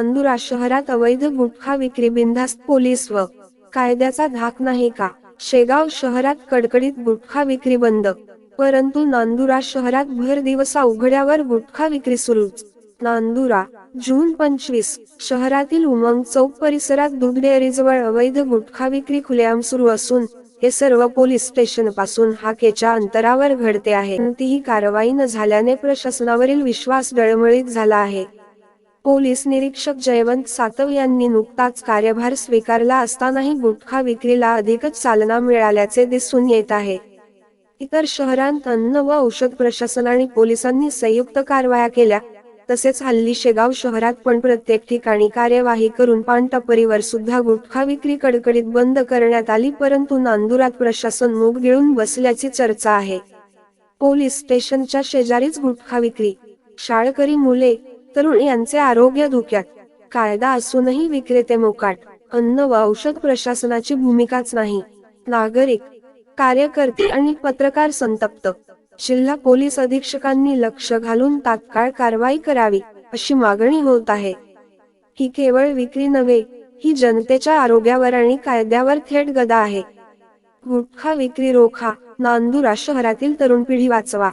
अंदुरा शहरात अवैध गुटखा विक्री बिनधास्त पोलीस व कायद्याचा धाक नाही का? शेगाव शहरात कडकडीत गुटखा विक्री बंद. परंतु नांदुरा शहरात भर दिवसा उघड्यावर गुटखा विक्री सुरूच. नांदुरा जून पंचवीस शहरातील उमंग चौक परिसरात दूध डेअरीजवळ अवैध गुटखा विक्री खुलेआम सुरू असून हे सर्व पोलीस स्टेशनपासून हाकेच्या अंतरावर घडते आहे. कोणतीही कारवाई न झाल्याने प्रशासनावरील विश्वास डळमळीत झाला आहे. पोलीस निरीक्षक जयवंत सातव यांनी नुकताच कार्यभार स्वीकारला असतानाही गुटखा विक्रीला अधिकच चालना मिळाल्याचे दिसून येत आहे. इतर शहरांत अन्न व औषध प्रशासन आणि पोलिसांनी संयुक्त कारवाया केल्या तसेच हल्ली शेगाव शहरात पण प्रत्येक ठिकाणी कार्यवाही करून पानटपरीवर सुद्धा गुटखा विक्री कडकडीत बंद करण्यात आली परंतु नांदुरात प्रशासन मूग गिळून बसल्याची चर्चा आहे. पोलीस स्टेशनच्या शेजारीच गुटखा विक्री. शाळकरी मुले तरुण यांचे आरोग्य धोक्यात. कायदा असूनही विक्रेते मोकाट. अन्न व औषध प्रशासनाची भूमिकाच नाही. नागरिक कार्यकर्ते आणि पत्रकार संतप्त. जिल्हा पोलीस अधीक्षकांनी लक्ष घालून तात्काळ कारवाई करावी अशी मागणी होत आहे. ही केवळ विक्री नव्हे ही जनतेच्या आरोग्यावर आणि कायद्यावर थेट गदा आहे. गुटखा विक्री रोखा नांदुरा शहरातील तरुण पिढी वाचवा.